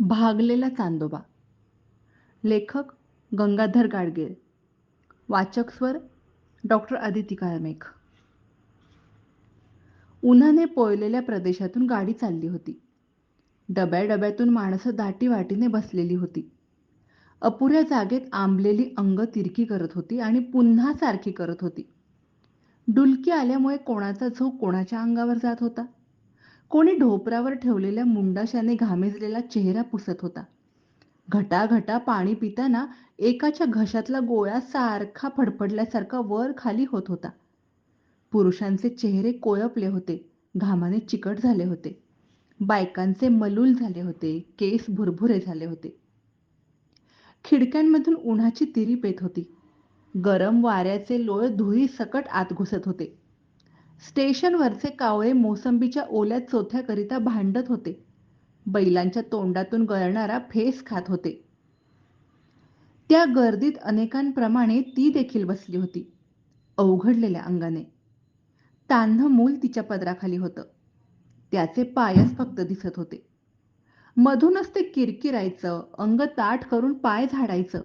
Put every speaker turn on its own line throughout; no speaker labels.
भागलेला चांदोबा. लेखक गंगाधर गाडगीळ. वाचक स्वर डॉक्टर आदिती काळमेघ उन्हाने पोळलेल्या प्रदेशातून गाडी चालली होती. डब्या डब्यातून माणसं दाटी वाटीने बसलेली होती. अपुऱ्या जागेत आंबलेली अंग तिरकी करत होती आणि पुन्हा सारखी करत होती. डुलकी आल्यामुळे कोणाचा झोक कोणाच्या अंगावर जात होता? कोणी ढोपरावर ठेवलेल्या मुंडाशाने घामेजलेला चेहरा पुसत होता. घटाघटा पाणी पिताना एकाच्या घशातला गोळा सारखा फडफडल्यासारखा वर खाली होत होता. पुरुषांचे चेहरे कोळपले होते. घामाने चिकट झाले होते. बायकांचे मलूल झाले होते. केस भुरभुरे झाले होते. खिडक्यांमधून उन्हाची तिरी पेत होती. गरम वाऱ्याचे लोळ धुळी सकट आत घुसत होते. स्टेशनवरचे कावळे मोसंबीच्या ओल्या चोथ्याकरिता भांडत होते. बैलांच्या तोंडातून गळणारा फेस खात होते. त्या गर्दीत अनेकांप्रमाणे ती देखील बसली होती. अवघडलेल्या अंगाने. तान्ह मूल तिच्या पदराखाली होतं. त्याचे पायच फक्त दिसत होते. मधूनच ते किरकिरायचं अंग ताट करून पाय झाडायचं.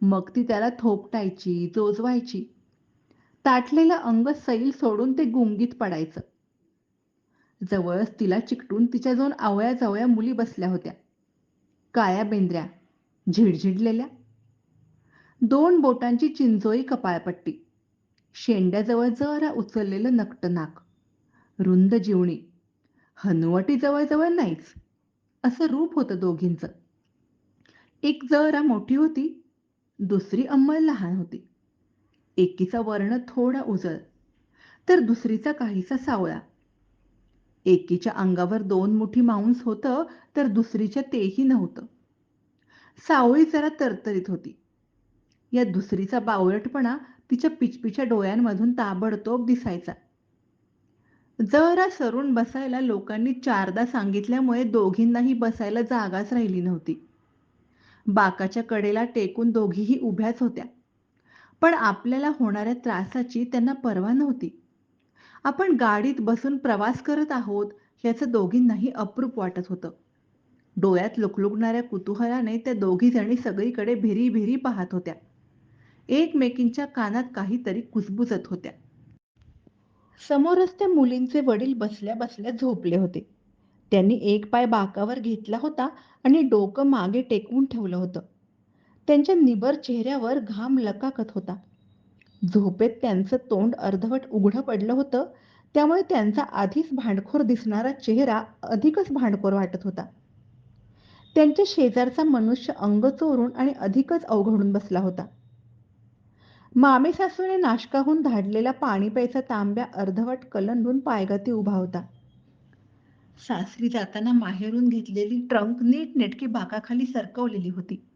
मग ती त्याला थोपटायची जोजवायची. ताटलेलं अंग सैल सोडून ते गुंगीत पडायचं. जवळच तिला चिकटून तिच्या दोन आवळ्या जवळ्या मुली बसल्या होत्या. काळ्या बेंद्र्या झिडझिडलेल्या. दोन बोटांची चिंचोळी कपाळपट्टी. शेंड्याजवळ जरा उचललेलं नकट नाक. रुंद जिवणी. हनुवटी जवळजवळ नाहीच. असं रूप होतं दोघींचं. एक जरा मोठी होती दुसरी अंमल लहान होती. एकीचा वर्ण थोडा उजळ तर दुसरीचा काहीसा सावळा. एकीच्या अंगावर दोन मुठी मांस होतं तर दुसरीच्या तेही नव्हतं. सावळी जरा तरतरीत होती. या दुसरीचा बावळटपणा तिच्या पिचपिच्या डोळ्यांमधून ताबडतोब दिसायचा. जरा सरून बसायला लोकांनी चारदा सांगितल्यामुळे दोघींनाही बसायला जागाच राहिली नव्हती. बाकाच्या कडेला टेकून दोघीही उभ्याच होत्या. पण आपल्याला होणाऱ्या त्रासाची त्यांना पर्वा नव्हती. आपण गाडीत बसून प्रवास करत आहोत याचं दोघींनाही अप्रूप वाटत होतं. डोळ्यात लुकलुकणाऱ्या कुतूहलाने त्या दोघी जणी सगळीकडे भिरी भिरी पाहत होत्या. एकमेकींच्या कानात काहीतरी कुजबुजत होत्या. समोरच त्या मुलींचे वडील बसल्या बसल्या झोपले होते. त्यांनी एक पाय बाकावर घेतला होता आणि डोकं मागे टेकवून ठेवलं होतं. त्यांच्या निबर चेहऱ्यावर घाम लकाकत होता. झोपेत त्यांचं तोंड अर्धवट उघडं पडलं होतं त्यामुळे त्यांचा आधीच भांडखोर दिसणारा चेहरा अधिकच भांडखोर वाटत होता. त्यांच्या शेजारचा मनुष्य अंग चोरून आणि अधिकच अवघडून बसला होता. मामे सासूने नाशकाहून धाडलेला पाणी प्यायचा तांब्या अर्धवट कलंडून पायगती उभा होता. सासरी जाताना माहेरून घेतलेली ट्रंक नीट नेटकी बाकाखाली सरकवलेली होती.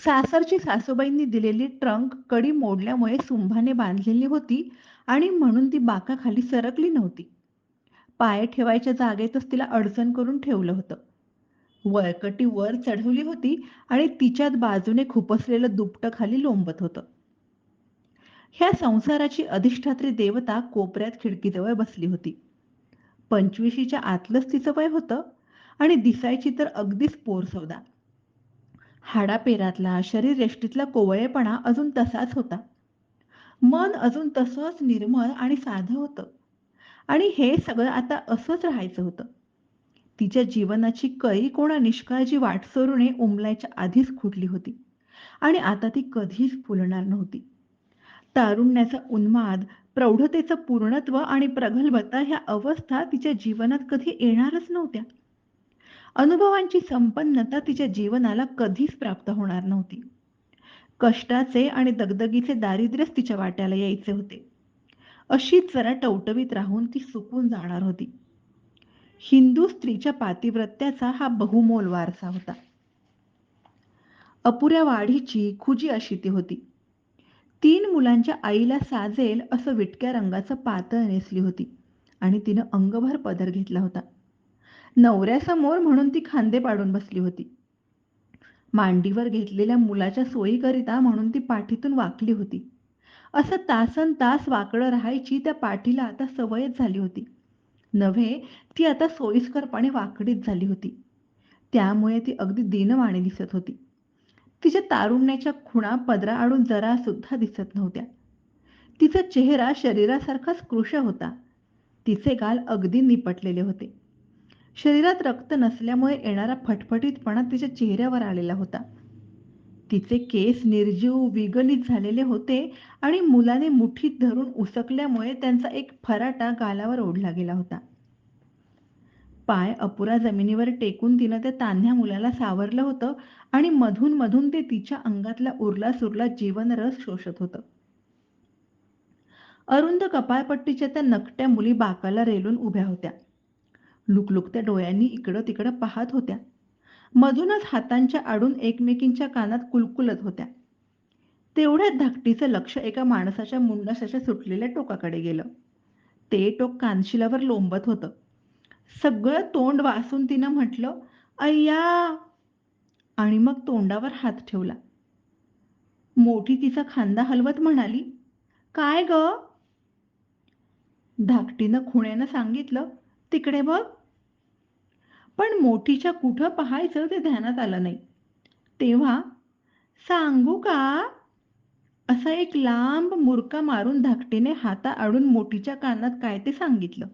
सासरची सासूबाईंनी दिलेली ट्रंक कडी मोडल्यामुळे सुंभाने बांधलेली होती आणि म्हणून ती बाकाखाली सरकली नव्हती. पाय ठेवायच्या जागेतच तिला अडचण करून ठेवलं होतं. वळकटी वर चढवली होती आणि तिच्यात बाजूने खुपसलेलं दुपटं खाली लोंबत होतं. ह्या संसाराची अधिष्ठात्री देवता कोपऱ्यात खिडकीजवळ बसली होती. पंचवीशीच्या आतलंच तिचं वय होतं आणि दिसायची तर अगदीच पोर सौदा हाडापेरातला शरीरयष्टीतला कोवळेपणा अजून तसाच होता. मन अजून तसंच निर्मळ आणि साधं होतं. आणि हे सगळं आता असंच राहायचं होतं. तिच्या जीवनाची कळी कोणा निष्काळजी वाटसरूने उमलायच्या आधीच खुटली होती. आणि आता ती कधीच फुलणार नव्हती. तारुण्याचा उन्माद प्रौढतेचं पूर्णत्व आणि प्रगल्भता ह्या अवस्था तिच्या जीवनात कधी येणारच नव्हत्या. अनुभवांची संपन्नता तिच्या जीवनाला कधीच प्राप्त होणार नव्हती. कष्टाचे आणि दगदगीचे दारिद्र्यच तिच्या वाट्याला यायचे होते. अशीच जरा टवटवीत राहून ती सुकून जाणार होती. हिंदू स्त्रीच्या पातिव्रत्याचा हा बहुमोल वारसा होता. अपुऱ्या वाढीची खुजी अशी ती होती. तीन मुलांच्या आईला साजेल असं विटक्या रंगाचं पातळ नेसली होती आणि तिनं अंगभर पदर घेतला होता. नवऱ्यासमोर म्हणून ती खांदे पाडून बसली होती. मांडीवर घेतलेल्या मुलाच्या सोयीकरिता म्हणून ती पाठीतून वाकली होती. असं तासन तास वाकडं राहायची त्या पाठीला आता सवयच झाली होती. नव्हे ती आता सोयीस्करपणे वाकडीच झाली होती. त्यामुळे ती अगदी दीनवाणी दिसत होती. तिच्या तारुण्याच्या खुणा पदराआडून जरा सुद्धा दिसत नव्हत्या. तिचा चेहरा शरीरासारखाच कृश होता. तिचे गाल अगदी निपटलेले होते. शरीरात रक्त नसल्यामुळे येणारा फटफटीतपणा तिच्या चेहऱ्यावर आलेला होता. तिचे केस निर्जीव विगलित झालेले होते आणि मुलाने मुठीत धरून उसकल्यामुळे त्यांचा एक फराटा गालावर ओढला गेला होता. पाय अपुरा जमिनीवर टेकून तिनं त्या तान्ह्या मुलाला सावरलं होतं आणि मधून मधून ते तिच्या अंगातला उरला सुरला जीवनरस शोषत होतं. अरुंद कपाळपट्टीच्या त्या नकट्या मुली बाकाला रेलून उभ्या होत्या. लुकलुकत्या डोळ्यांनी इकडं तिकडं पाहत होत्या. मधूनच हातांच्या आडून एकमेकींच्या कानात कुलकुलत होत्या. तेवढ्यात धाकटीचं लक्ष एका माणसाच्या मुंडसाच्या सुटलेल्या टोकाकडे गेलं. ते टोक कानशिलावर लोंबत होतं. सगळं तोंड वासून तिनं म्हटलं अय्या! आणि मग तोंडावर हात ठेवला. मोठी तिचा खांदा हलवत म्हणाली काय ग? धाकटीनं खुण्यानं सांगितलं तिकडे बघ पण मोठीच्या कुठं पाहायचं ते ध्यानात आलं नाही. तेव्हा सांगू का? असा एक लांब मुरका मारून धाकटीने हाता आडून मोठीच्या कानात काय ते सांगितलं.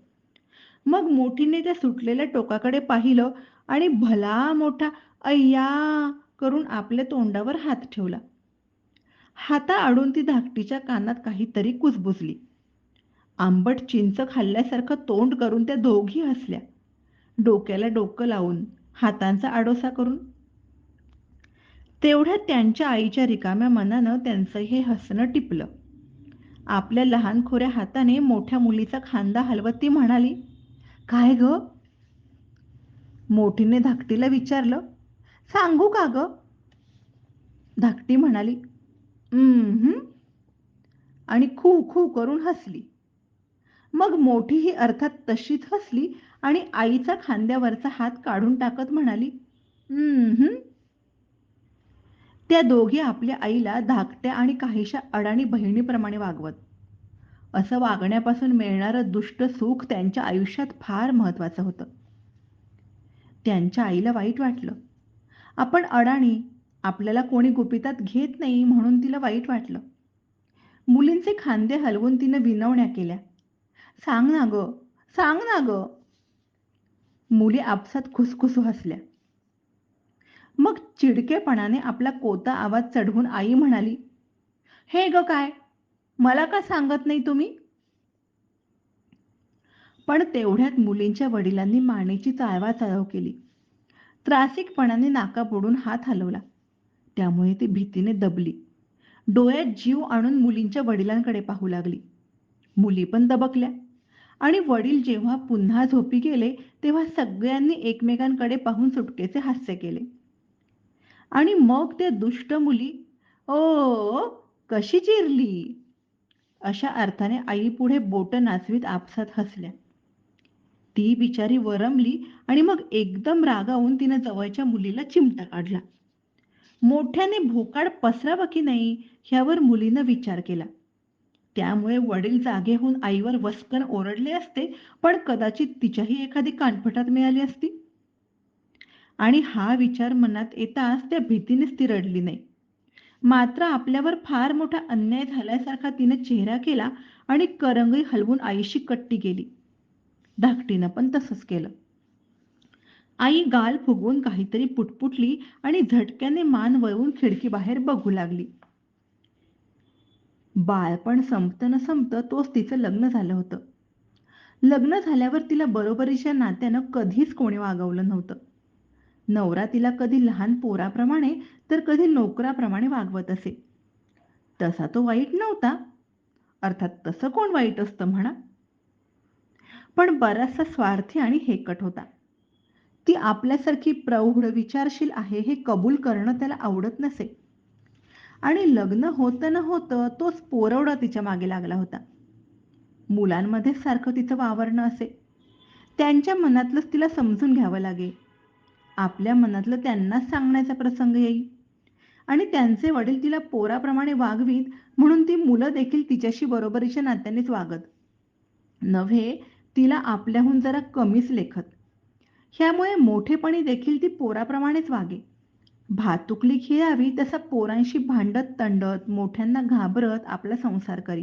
मग मोठीने त्या सुटलेल्या टोकाकडे पाहिलं आणि भला मोठा अय्या करून आपल्या तोंडावर हात ठेवला. हाता आडून ती धाकटीच्या कानात काहीतरी कुजबुजली. आंबट चिंच खाल्ल्यासारखं तोंड करून त्या दोघी हसल्या. डोक्याला डोकं लावून हातांचा आडोसा करून. तेवढ्यात त्यांच्या आईच्या रिकाम्या मनानं त्यांचं हे हसणं टिपलं. आपल्या लहान खोऱ्या हाताने मोठ्या मुलीचा खांदा हलवत ती म्हणाली काय ग? मोठीने धाकटीला विचारलं सांगू का ग? धाकटी म्हणाली हम्म आणि खू खू करून हसली. मग मोठी ही अर्थात तशीच हसली आणि आईचा खांद्यावरचा हात काढून टाकत म्हणाली हम्म त्या दोघी आपल्या आईला धाकट्या आणि काहीशा अडाणी बहिणीप्रमाणे वागवत. असं वागण्यापासून मिळणारं दुष्ट सुख त्यांच्या आयुष्यात फार महत्वाचं होतं. त्यांच्या आईला वाईट वाटलं. आपण अडाणी आपल्याला कोणी गुपितात घेत नाही म्हणून तिला वाईट वाटलं. मुलींचे खांदे हलवून तिनं विनवण्या केल्या. सांग ना ग सांग ना ग. मुली आपसात खुसखुसू हसल्या. मग चिडकेपणाने आपला कोता आवाज चढवून आई म्हणाली हे ग काय मला का सांगत नाही तुम्ही? पण तेवढ्यात मुलींच्या वडिलांनी मानेची चाळवा चाळव केली. त्रासिकपणाने नाका बुडून हात हलवला. त्यामुळे ती भीतीने दबली. डोळ्यात जीव आणून मुलींच्या वडिलांकडे पाहू लागली. मुली पण दबकल्या. आणि वडील जेव्हा पुन्हा झोपी गेले तेव्हा सगळ्यांनी एकमेकांकडे पाहून सुटकेचे हास्य केले. आणि मग त्या दुष्ट मुली ओ कशी चिरली? अशा अर्थाने आई पुढे बोट नाचवीत आपसात हसल्या. ती बिचारी वरमली आणि मग एकदम रागावून तिनं जवळच्या मुलीला चिमटा काढला. मोठ्याने भोकाड पसरावा की नाही ह्यावर मुलीनं विचार केला. त्यामुळे वडील जागे होऊन आईवर वस्कन ओरडले असते पण कदाचित तिच्याही एखादी कानफटात मिळाली असती. आणि हा विचार मनात येताच त्या भीतीनेच ती रडली नाही. मात्र आपल्यावर फार मोठा अन्याय झाल्यासारखा तिने चेहरा केला आणि करंगई हलवून आईशी कट्टी गेली धाकटीनं पण तसंच केलं. आई गाल फुगवून काहीतरी पुटपुटली आणि झटक्याने मान वळवून खिडकी बाहेर बघू लागली. बाळपण संपतं न संपतं तोच तिचं लग्न झालं होतं. लग्न झाल्यावर तिला बरोबरीच्या नात्यानं कधीच कोणी वागवलं नव्हतं. नवरा तिला कधी लहान पोराप्रमाणे तर कधी नोकराप्रमाणे वागवत असे. तसा तो वाईट नव्हता. अर्थात तसं कोण वाईट असतं म्हणा. पण बराचसा स्वार्थी आणि हेकट होता. ती आपल्यासारखी प्रौढ विचारशील आहे हे कबूल करणं त्याला आवडत नसे. आणि लग्न होतं न होतं तोच पोरवडा तिच्यामागे लागला होता. मुलांमध्ये सारखं तिचं वावरणं असे. त्यांच्या मनातलंच तिला समजून घ्यावं लागे. आपल्या मनातलं त्यांनाच सांगण्याचा प्रसंग येईल. आणि त्यांचे वडील तिला पोराप्रमाणे वागवीत म्हणून ती मुलं देखील तिच्याशी बरोबरीच्या नात्यानेच वागत. नव्हे तिला आपल्याहून जरा कमीच लेखत. ह्यामुळे मोठेपणी देखील ती पोराप्रमाणेच वागे. भातुकली खिळावी तसा पोरांशी भांडत तंडत मोठ्यांना घाबरत आपला संसार करी.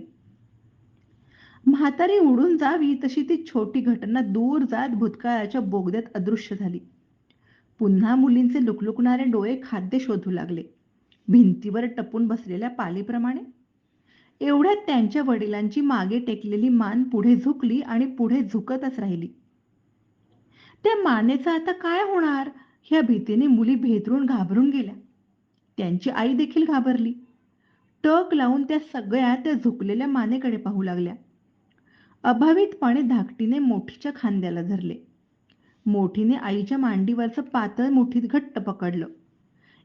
म्हातारी उडून जावी तशी ती छोटी घटना दूर जात भूतकाळाच्या बोगद्यात अदृश्य झाली. पुन्हा मुलींचे लुकलुकणारे डोळे खाद्य शोधू लागले. भिंतीवर टपून बसलेल्या पालीप्रमाणे. एवढ्यात त्यांच्या वडिलांची मागे टेकलेली मान पुढे झुकली आणि पुढे झुकतच राहिली. त्या मानेचं आता काय होणार? ह्या भीतीने मुली भेदरून घाबरून गेल्या. त्यांची आई देखील घाबरली. टक लावून त्या सगळ्या त्या झुकलेल्या मानेकडे पाहू लागल्या. अभावितपणे धाकटीने मोठीच्या खांद्याला धरले. मोठीने आईच्या मांडीवरचं पातळ मोठीत घट्ट पकडलं.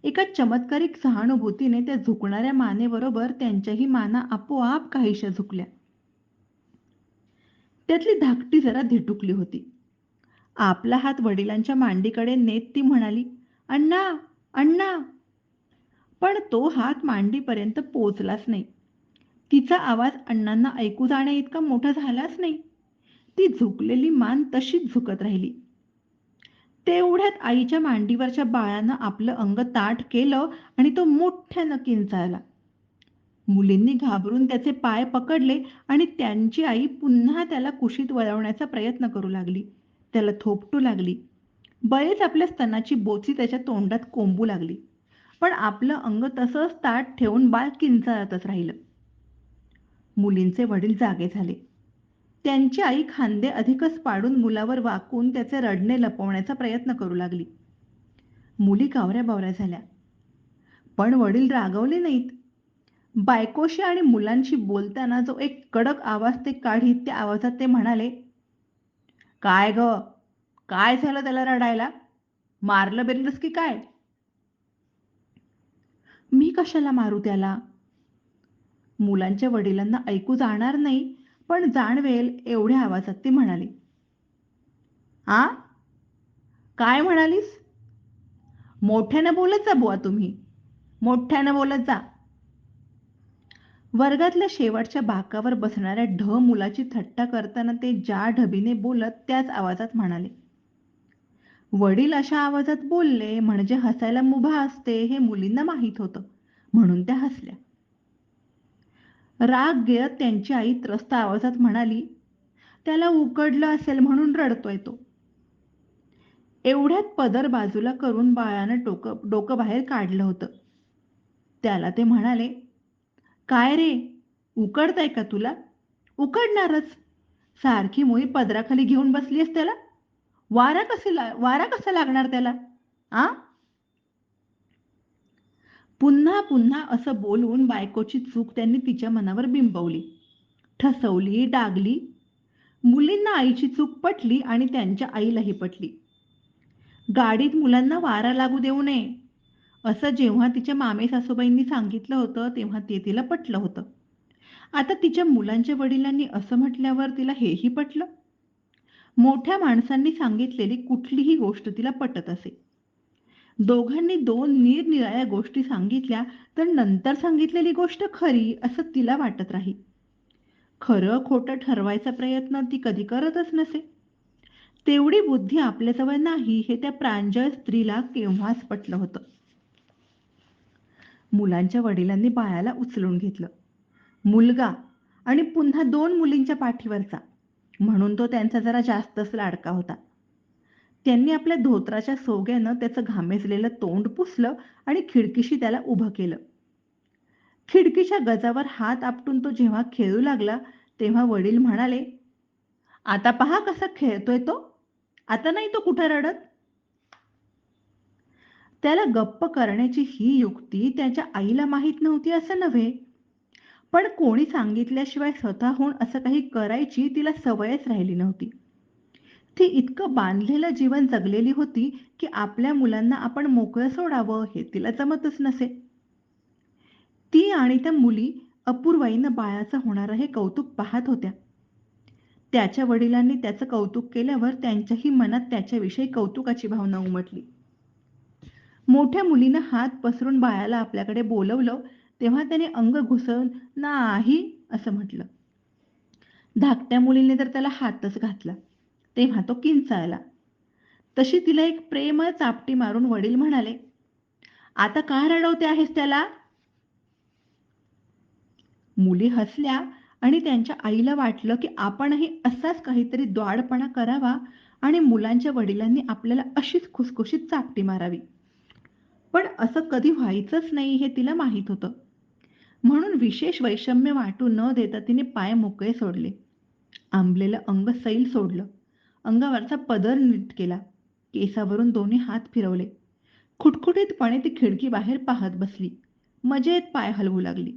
एका चमत्कारिक सहानुभूतीने त्या झुकणाऱ्या मानेबरोबर त्यांच्याही माना आपोआप काहीशा झुकल्या. त्यातली धाकटी जरा धिटुकली होती. आपला हात वडिलांच्या मांडीकडे नेत ती म्हणाली अण्णा अण्णा. पण तो हात मांडीपर्यंत पोचलाच नाही. तिचा आवाज अण्णांना ऐकू जाण्या इतका मोठा झालाच नाही. ती झुकलेली मान तशीच झुकत राहिली. तेवढ्यात आईच्या मांडीवरच्या बाळानं आपलं अंग ताठ केलं आणि तो मोठ्यानं किंचाळला. मुलींनी घाबरून त्याचे पाय पकडले आणि त्यांची आई पुन्हा त्याला कुशीत वळवण्याचा प्रयत्न करू लागली. त्याला थोपटू लागली. बरेच आपल्या स्तनाची बोची त्याच्या तोंडात कोंबू लागली. पण आपलं अंग तसंच ताट ठेवून बाळ किंचाळतच राहिलं. मुलींचे वडील जागे झाले. त्यांची आई खांदे अधिकच पाडून मुलावर वाकून त्याचे रडणे लपवण्याचा प्रयत्न करू लागली. मुली कावऱ्या बावऱ्या झाल्या. पण वडील रागवले नाहीत. बायकोशी आणि मुलांशी बोलताना जो एक कडक आवाज ते काढीत त्या आवाजात ते म्हणाले काय ग? काय झालं त्याला रडायला? मारलं बेरलंस की काय? मी कशाला मारू त्याला? मुलांच्या वडिलांना ऐकू जाणार नाही पण जाणवेल एवढ्या आवाजात ती म्हणाली. आ? काय म्हणालीस? मोठ्यानं बोलत जा बुवा तुम्ही. मोठ्यानं बोलत जा. वर्गातल्या शेवटच्या बाकावर बसणाऱ्या ढ मुलाची थट्टा करताना ते ज्या ढबीने बोलत त्याच आवाजात म्हणाले वडील अशा आवाजात बोलले म्हणजे हसायला मुभा असते हे मुलींना माहीत होतं म्हणून त्या हसल्या. राग गिळत त्यांची आई त्रस्त आवाजात म्हणाली त्याला उकडलं असेल म्हणून रडतोय तो. एवढ्यात पदर बाजूला करून बाळानं डोकं डोकं बाहेर काढलं होतं. त्याला ते म्हणाले काय रे? उकडताय का तुला? उकडणारच. सारखी मुळी पदराखाली घेऊन बसलीस त्याला? वारा कसे वारा कसा लागणार त्याला? आ? पुन्हा पुन्हा असं बोलून बायकोची चूक त्यांनी तिच्या मनावर बिंबवली. ठसवली डागली. मुलींना आईची चूक पटली आणि त्यांच्या आईलाही पटली. गाडीत मुलांना वारा लागू देऊ नये. असं जेव्हा तिच्या मामे सासूबाईंनी सांगितलं होतं तेव्हा ते तिला पटलं होतं. आता तिच्या मुलांच्या वडिलांनी असं म्हटल्यावर तिला हेही पटलं? मोठ्या माणसांनी सांगितलेली कुठलीही गोष्ट तिला पटत असे. दोघांनी दोन निरनिराळ्या गोष्टी सांगितल्या तर नंतर सांगितलेली गोष्ट खरी असं तिला वाटत राही. खरं खोटं ठरवायचा प्रयत्न ती कधी करतच नसे. तेवढी बुद्धी आपल्याजवळ नाही हे त्या प्रांजळ स्त्रीला केव्हाच पटलं होतं. मुलांच्या वडिलांनी बाळाला उचलून घेतलं. मुलगा आणि पुन्हा दोन मुलींच्या पाठीवरचा. म्हणून तो त्यांचा जरा जास्तच लाडका होता. त्यांनी आपल्या धोत्राच्या सोग्यानं त्याचं घामेजलेलं तोंड पुसलं आणि खिडकीशी त्याला उभं केलं. खिडकीच्या गजावर हात आपटून तो जेव्हा खेळू लागला तेव्हा वडील म्हणाले आता पहा कसा खेळतोय तो. आता नाही तो कुठं रडत? त्याला गप्प करण्याची ही युक्ती त्याच्या आईला माहीत नव्हती असं नव्हे. पण कोणी सांगितल्याशिवाय स्वतःहून असं काही करायची तिला सवयच राहिली नव्हती. ती इतकं बांधलेलं जीवन जगलेली होती की आपल्या मुलांना आपण मोकळं सोडावं हे तिला जमतच नसे. ती आणि त्या मुली अपूर्वाईनं बाळाचं होणारं हे कौतुक पाहत होत्या. त्याच्या वडिलांनी त्याचं कौतुक केल्यावर त्यांच्याही मनात त्याच्याविषयी कौतुकाची भावना उमटली. मोठ्या मुलीनं हात पसरून बाळाला आपल्याकडे बोलवलं तेव्हा त्याने अंग घुसवून नाही असं म्हटलं. धाकट्या मुलीने तर त्याला हातच घातला. तेव्हा तो किंचाळला. तशी तिला एक प्रेमळ चापटी मारून वडील म्हणाले आता का रडवते आहेस त्याला? मुली हसल्या आणि त्यांच्या आईला वाटलं की आपणही असाच काहीतरी द्वाडपणा करावा आणि मुलांच्या वडिलांनी आपल्याला अशीच खुसखुशीत चापटी मारावी. पण असं कधी व्हायचंच नाही हे तिला माहीत होतं. म्हणून विशेष वैषम्य वाटू न देता तिने पाय मोकळे सोडले. आंबलेलं अंग सैल सोडलं. अंगावरचा पदर नीट केला. केसावरून दोन्ही हात फिरवले. खुटखुटीतपणे ती खिडकी बाहेर पाहत बसली. मजेत पाय हलवू लागली.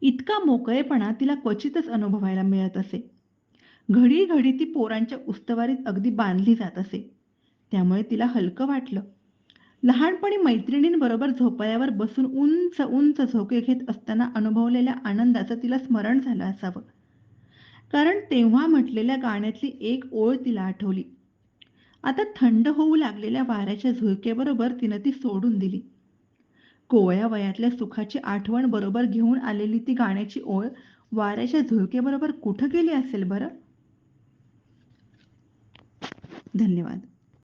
इतका मोकळेपणा तिला क्वचितच अनुभवायला मिळत असे. घडी घडी ती पोरांच्या उस्तवारीत अगदी बांधली जात असे. त्यामुळे तिला हलकं वाटलं. लहानपणी मैत्रिणींबरोबर झोपाळ्यावर बसून उंच उंच झोके घेत असताना अनुभवलेल्या आनंदाचं तिला स्मरण झालं असावं. कारण तेव्हा म्हटलेल्या गाण्यातली एक ओळ तिला आठवली. आता थंड होऊ लागलेल्या वाऱ्याच्या झुळकेबरोबर तिनं ती सोडून दिली. कोवळ्या वयातल्या सुखाची आठवण बरोबर घेऊन आलेली ती गाण्याची ओळ वाऱ्याच्या झुळकेबरोबर कुठं गेली असेल बरं? धन्यवाद.